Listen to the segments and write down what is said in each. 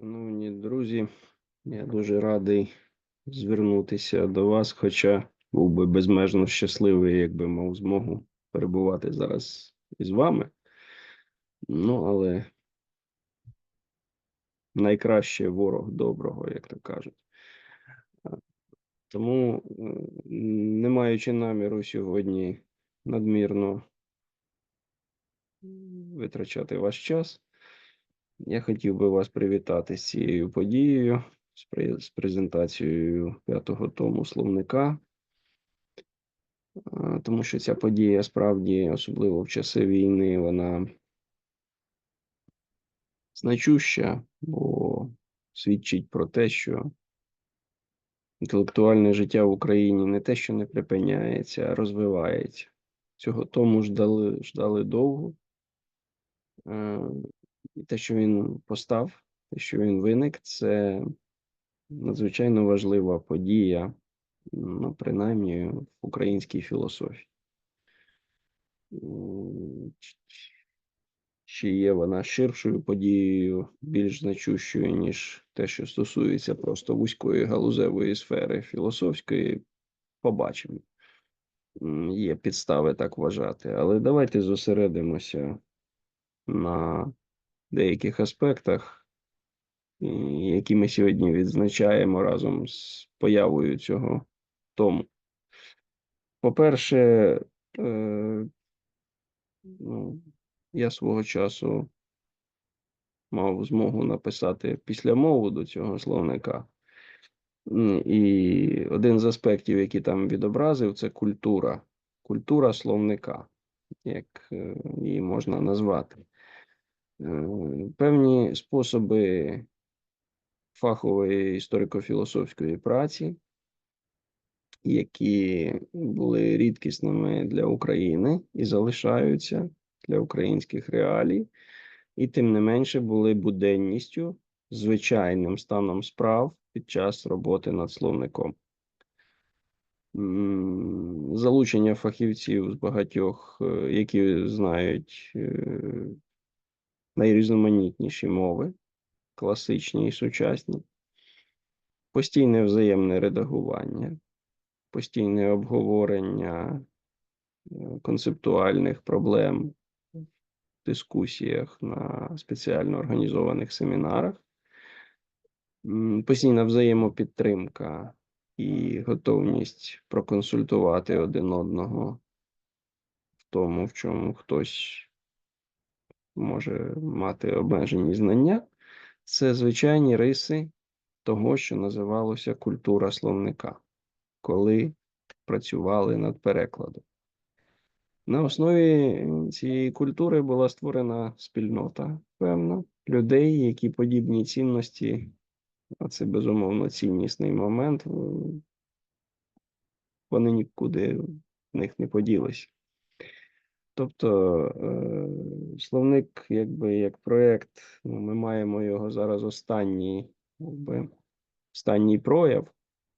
Шановні друзі, я дуже радий звернутися до вас, хоча був би безмежно щасливий, якби мав змогу перебувати зараз із вами. Ну, але найкраще ворог доброго, як то кажуть. Тому, не маючи наміру сьогодні надмірно витрачати ваш час, я хотів би вас привітати з цією подією, з, презентацією п'ятого тому словника. Тому що ця подія справді, особливо в часи війни, вона значуща, бо свідчить про те, що інтелектуальне життя в Україні не те, що не припиняється, а розвивається. Цього тому ждали, ждали довго. І те, що він постав, те, що він виник, це надзвичайно важлива подія, ну, принаймні в українській філософії. Чи є вона ширшою подією, більш значущою, ніж те, що стосується просто вузької галузевої сфери філософської, побачимо. Є підстави так вважати. Але давайте зосередимося на деяких аспектах, які ми сьогодні відзначаємо разом з появою цього тому. По-перше, е, ну, я свого часу мав змогу написати післямову до цього словника. І один з аспектів, який там відобразив, це культура. Культура словника, як е, її можна назвати. Е, Певні способи фахової історико-філософської праці, які були рідкісними для України і залишаються для українських реалій, і тим не менше були буденністю, звичайним станом справ під час роботи над словником. Залучення фахівців з багатьох, е, які знають е, найрізноманітніші мови, класичні і сучасні, постійне взаємне редагування, постійне обговорення е, концептуальних проблем в дискусіях на спеціально організованих семінарах, постійна взаємопідтримка і готовність проконсультувати один одного в тому, в чому хтось може мати обмежені знання, це звичайні риси того, що називалося культура словника, коли працювали над перекладом. На основі цієї культури була створена спільнота, певна, людей, які подібні цінності, а це безумовно ціннісний момент, вони нікуди в них не поділися. Тобто е, словник, якби як проєкт, ну, ми маємо його зараз останній, якби, останній прояв,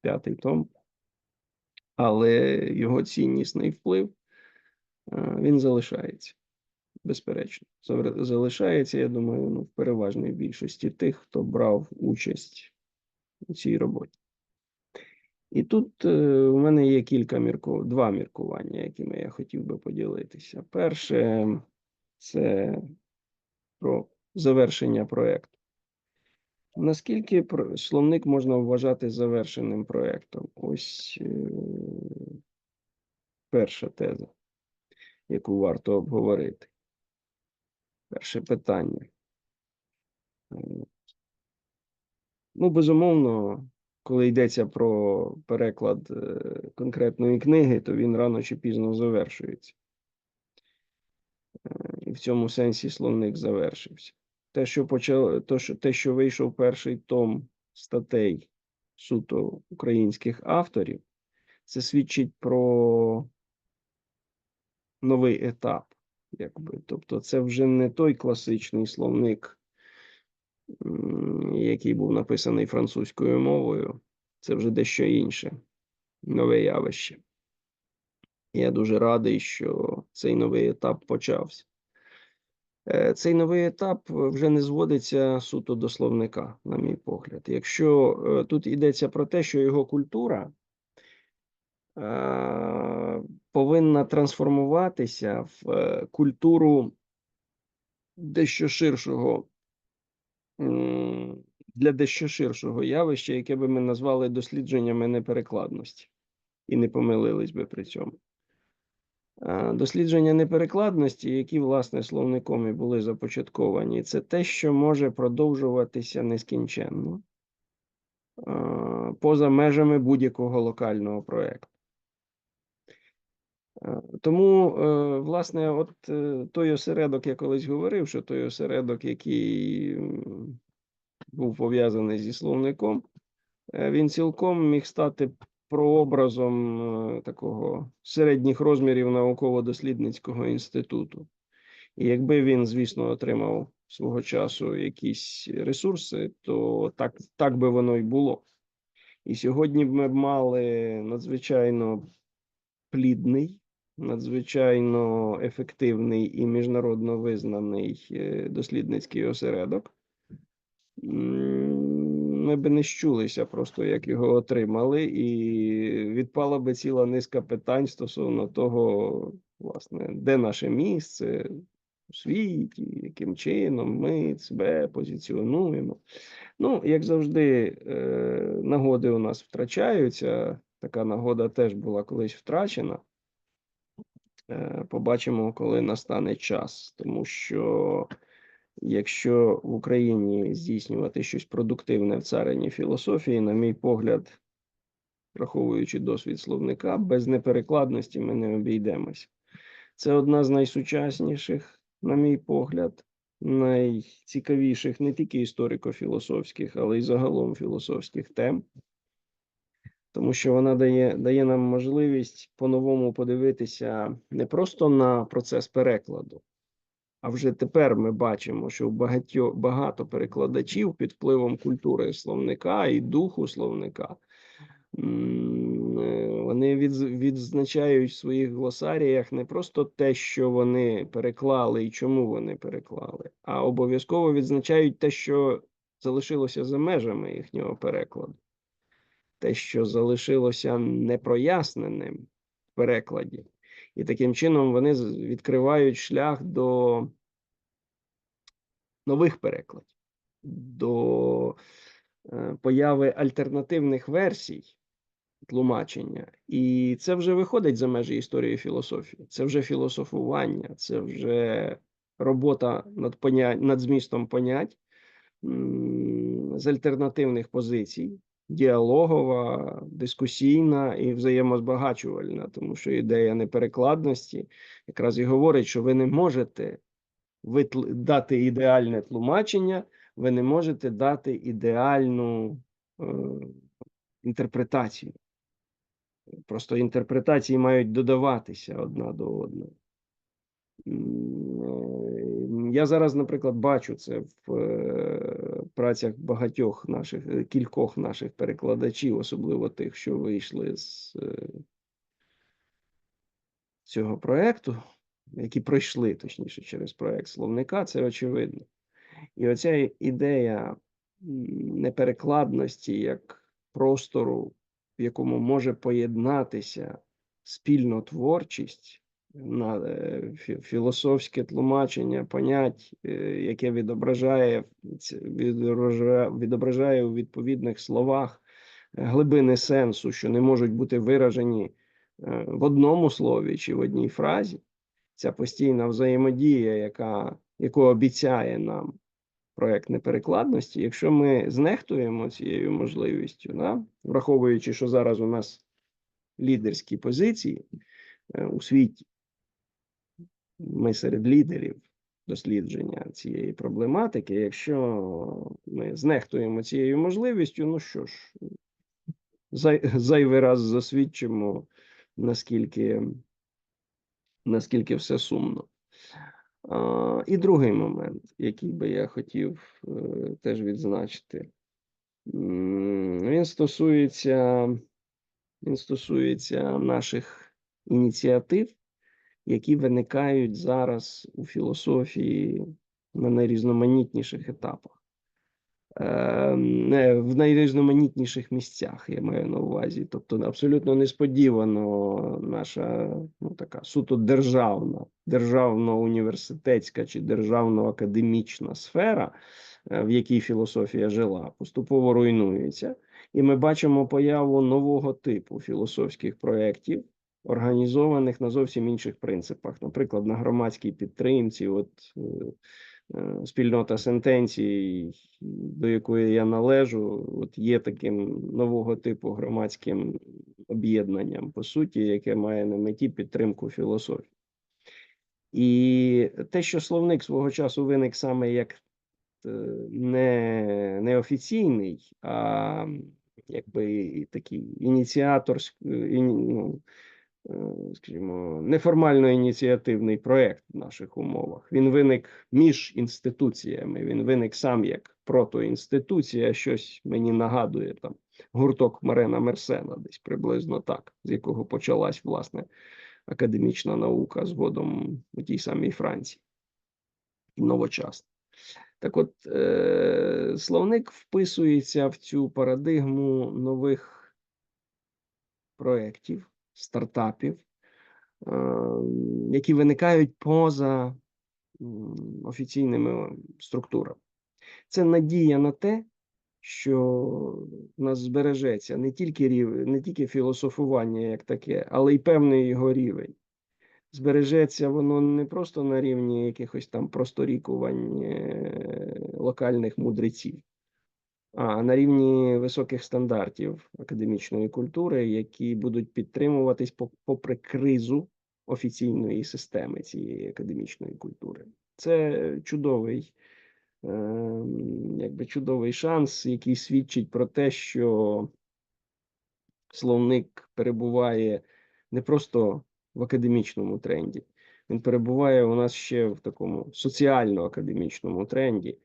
п'ятий том, але його ціннісний вплив е, він залишається, безперечно. Залишається, я думаю, ну, в переважній більшості тих, хто брав участь у цій роботі. І тут е, у мене є кілька мірку... два міркування, якими я хотів би поділитися. Перше, це про завершення проєкту. Наскільки словник можна вважати завершеним проєктом? Ось е, перша теза, яку варто обговорити. Перше питання. Е, Ну, безумовно, коли йдеться про переклад е, конкретної книги, то він рано чи пізно завершується. Е, І в цьому сенсі словник завершився. Те, що почав, то, що, те, що вийшов перший том статей суто українських авторів, це свідчить про новий етап. Якби. Тобто, це вже не той класичний словник, який був написаний французькою мовою, це вже дещо інше, нове явище. Я дуже радий, що цей новий етап почався. Е, Цей новий етап вже не зводиться суто до словника, на мій погляд. Якщо е, тут йдеться про те, що його культура е, повинна трансформуватися в культуру дещо ширшого для дещо ширшого явища, яке би ми назвали дослідженнями неперекладності, і не помилились би при цьому. Дослідження неперекладності, які власне словником і були започатковані, це те, що може продовжуватися нескінченно поза межами будь-якого локального проєкту. Е, Тому, е, власне, от е, той осередок, я колись говорив, що той осередок, який був пов'язаний зі словником, він цілком міг стати прообразом такого середніх розмірів науково-дослідницького інституту. І якби він, звісно, отримав свого часу якісь ресурси, то так, так би воно й було. І сьогодні б ми б мали надзвичайно плідний, надзвичайно ефективний і міжнародно визнаний е, дослідницький осередок. Ми б не щулися просто, як його отримали, і відпала би ціла низка питань стосовно того, власне, де наше місце у світі, яким чином ми себе позиціонуємо. Ну, як завжди, е, нагоди у нас втрачаються. Така нагода теж була колись втрачена. Е, Побачимо, коли настане час, тому що якщо в Україні здійснювати щось продуктивне в царині філософії, на мій погляд, враховуючи досвід словника, без неперекладності ми не обійдемося. Це одна з найсучасніших, на мій погляд, найцікавіших не тільки історико-філософських, але й загалом філософських тем тому що вона дає, дає нам можливість по-новому подивитися не просто на процес перекладу, а вже тепер ми бачимо, що багатьо, багато перекладачів під впливом культури словника і духу словника. е, Вони відз- відзначають в своїх глосаріях не просто те, що вони переклали і чому вони переклали, а обов'язково відзначають те, що залишилося за межами їхнього перекладу те, що залишилося непроясненим в перекладі. І таким чином вони відкривають шлях до нових перекладів, до е, появи альтернативних версій тлумачення. І це вже виходить за межі історії філософії. Це вже філософування, це вже робота над, поня... над змістом понять з альтернативних позицій діалогова, дискусійна і взаємозбагачувальна, тому що ідея неперекладності якраз і говорить, що ви не можете дати ідеальне тлумачення, ви не можете дати ідеальну е, інтерпретацію. Просто інтерпретації мають додаватися одна до одної. Е, Я зараз, наприклад, бачу це в е, працях багатьох наших, е, кількох наших перекладачів, особливо тих, що вийшли з е, цього проекту, які пройшли, точніше, через проект словника, це очевидно. І оця ідея неперекладності як простору, в якому може поєднатися спільно творчість, на е, філософське тлумачення понять, е, яке відображає, відображає, у відповідних словах е, глибини сенсу, що не можуть бути виражені в одному слові чи в одній фразі. Ця постійна взаємодія, яка, яку обіцяє нам проект неперекладності, якщо ми знехтуємо цією можливістю, да, враховуючи, що зараз у нас лідерські позиції у світі, ми серед лідерів дослідження цієї проблематики. Якщо ми знехтуємо цією можливістю, ну що ж, зай, зайвий раз засвідчимо, наскільки, наскільки все сумно. І другий момент, який би я хотів е, теж відзначити, він стосується, він стосується наших ініціатив, які виникають зараз у філософії на найрізноманітніших етапах, е, в найрізноманітніших місцях, я маю на увазі. Тобто, абсолютно несподівано наша ну, така суто державна, державно-університетська чи державно-академічна сфера, е, в якій філософія жила, поступово руйнується. І ми бачимо появу нового типу філософських проєктів, організованих на зовсім інших принципах, наприклад, на громадській підтримці, от е, е, спільнота сентенцій, до якої я належу, от є таким нового типу громадським об'єднанням, по суті, яке має на меті підтримку філософії. І те, що словник свого часу виник саме як е, не, неофіційний, а якби такий ініціаторський, ну, скажімо, неформально ініціативний проєкт в наших умовах. Він виник між інституціями, він виник сам як протоінституція, щось мені нагадує там гурток Марена Мерсена, десь приблизно так, з якого почалась власне академічна наука згодом у тій самій Франції. Новочасна. Так от, е, словник вписується в цю парадигму нових проєктів, стартапів, е, які виникають поза офіційними структурами. Це надія на те, що в нас збережеться не тільки рівень, не тільки філософування як таке, але й певний його рівень. Збережеться воно не просто на рівні якихось там просторікувань е, локальних мудреців, на рівні високих стандартів академічної культури, які будуть підтримуватись попри кризу офіційної системи цієї академічної культури. Це чудовий, ем, якби чудовий шанс, який свідчить про те, що словник перебуває не просто в академічному тренді, він перебуває у нас ще в такому соціально-академічному тренді.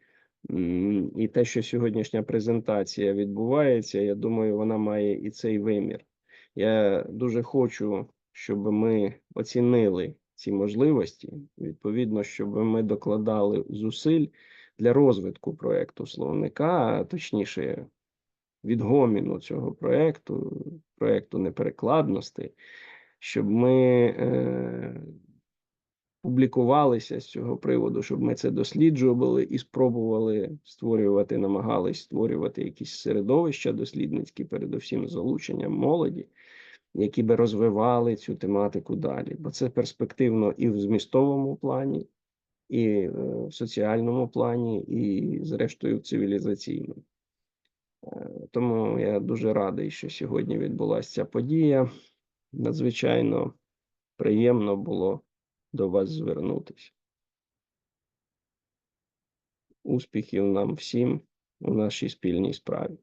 І те, що сьогоднішня презентація відбувається, я думаю, вона має і цей вимір. Я дуже хочу, щоб ми оцінили ці можливості, відповідно, щоб ми докладали зусиль для розвитку проекту словника, а точніше, відгоміну цього проекту, проекту неперекладності, щоб ми е, публікувалися з цього приводу, щоб ми це досліджували і спробували створювати, намагались створювати якісь середовища дослідницькі, передусім залученням молоді, які би розвивали цю тематику далі. Бо це перспективно і в змістовому плані, і е, в соціальному плані, і, зрештою, в цивілізаційному. Е, Тому я дуже радий, що сьогодні відбулася ця подія. Надзвичайно приємно було до вас звернутися. Успіхів нам всім у нашій спільній справі.